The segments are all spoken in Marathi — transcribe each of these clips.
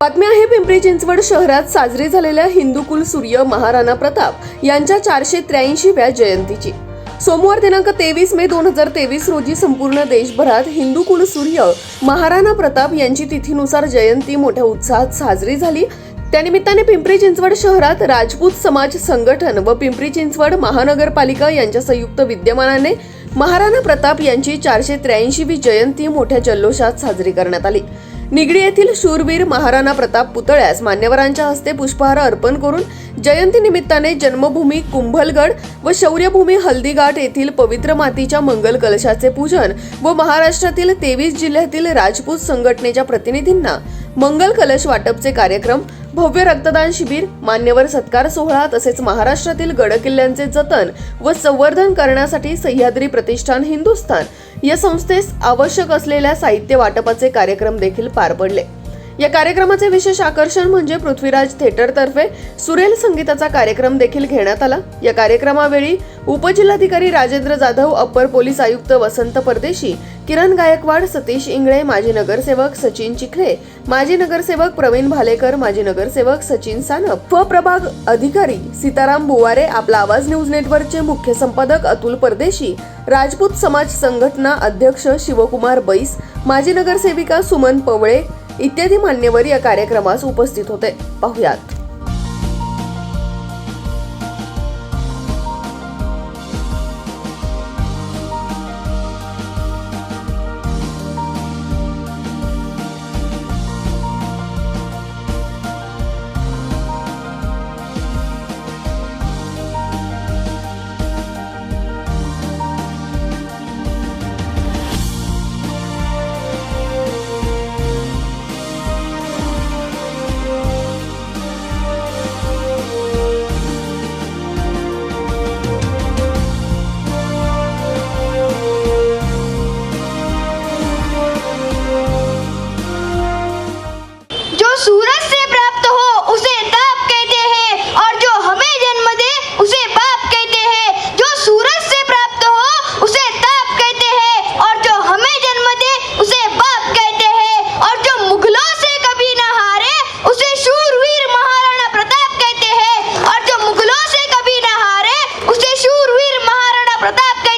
बातमी आहे पिंपरी चिंचवड शहरात साजरी झालेल्या हिंदू सूर्य महाराणा प्रताप यांच्या चारशे त्र्याऐंशीव्या जयंतीची. सोमवार दिनांक तेवीस मे दोन हजार तेवीस रोजी संपूर्ण देशभरात हिंदू कुल सूर्य महाराणा प्रताप यांची तिथीनुसार जयंती मोठ्या उत्साहात साजरी झाली. त्यानिमित्ताने पिंपरी चिंचवड शहरात राजपूत समाज संघटन व पिंपरी चिंचवड महानगरपालिका यांच्या संयुक्त विद्यमानाने महाराणा प्रताप यांची चारशे त्र्याऐंशीवी जयंती मोठ्या जल्लोषात साजरी करण्यात आली. निगडी येथील शूरवीर महाराणा प्रताप पुतळ्यास मान्यवरांच्या हस्ते पुष्पहार अर्पण करून जयंती निमित्ताने जन्मभूमी कुंभलगड व शौर्यभूमी हल्दीघाट येथील पवित्र मातीच्या मंगल कलशाचे पूजन व महाराष्ट्रातील तेवीस जिल्ह्यातील राजपूत संघटनेच्या प्रतिनिधींना मंगल कलश वाटपचे कार्यक्रम भव्य रक्तदान शिबिर मान्यवर सत्कार सोहळा तसेच महाराष्ट्रातील गडकिल्ल्यांचे जतन व संवर्धन करण्यासाठी सह्याद्री प्रतिष्ठान हिंदुस्थान या संस्थेस आवश्यक असलेल्या साहित्य वाटपाचे कार्यक्रम देखील पार पडले. या कार्यक्रमाचे विशेष आकर्षण म्हणजे पृथ्वीराज थिएटरतर्फे सुरेल संगीताचा कार्यक्रम देखील घेण्यात आला. या कार्यक्रमावेळी उपजिल्हाधिकारी राजेंद्र जाधव अप्पर पोलीस आयुक्त वसंत परदेशी किरण गायकवाड सतीश इंगळे माजी नगरसेवक सचिन चिखले माजी नगरसेवक प्रवीण भालेकर माजी नगरसेवक सचिन सानप व प्रभाग अधिकारी सीताराम बुवारे आपला आवाज न्यूज नेटवर्कचे मुख्य संपादक अतुल परदेशी राजपूत समाज संघटना अध्यक्ष शिवकुमार बैस माजी नगरसेविका सुमन पवळे इत्यादी मान्यवर या कार्यक्रमास उपस्थित होते. पाहुयात.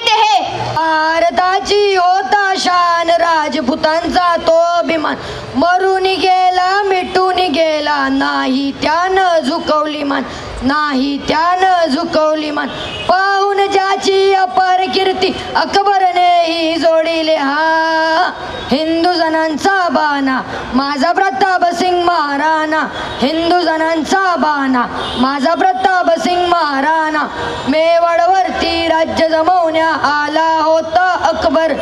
माहिती आहे? भारताची होता शान राजपुतांचा तो अभिमान. मरून गेला मिटून गेला नाही त्यानं झुकवली मान. नाही त्यानं झुकवली मान. पाहून ज्याची अपार कीर्ती अकबरने ही जोडिले हा. हिंदू जणांचा बाणा माझा प्रताप सिंग महाराणा हिंदू जणांचा बाणा. माझा प्रताप सिंग महाराणा मेवाडवरती राज्य जमवण्या आला होता अकबर.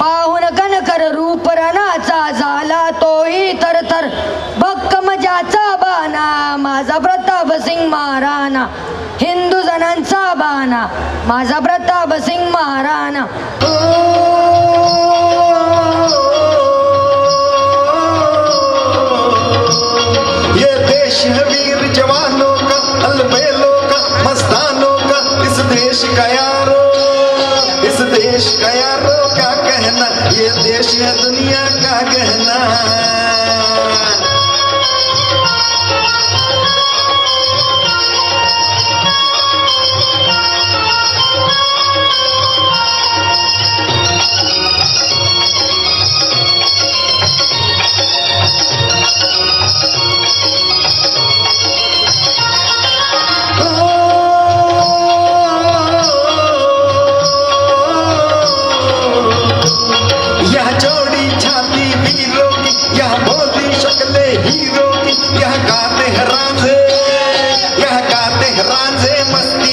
पाहून कनकर रूप रणाचा झाला तोही तर भक्कम ज्याचा बाणा माझा प्रताप सिंग महाराणा. हिंदू जणांचा बाणा माझा प्रताप सिंग महाराणा. देश का यारों का कहना ये देश है दुनिया का कहना। या जोड़ी छाती वीरों की यह बोली शक्ले हीरो की यह गाते हैं रांझे यह गाते हैं रांझे मस्त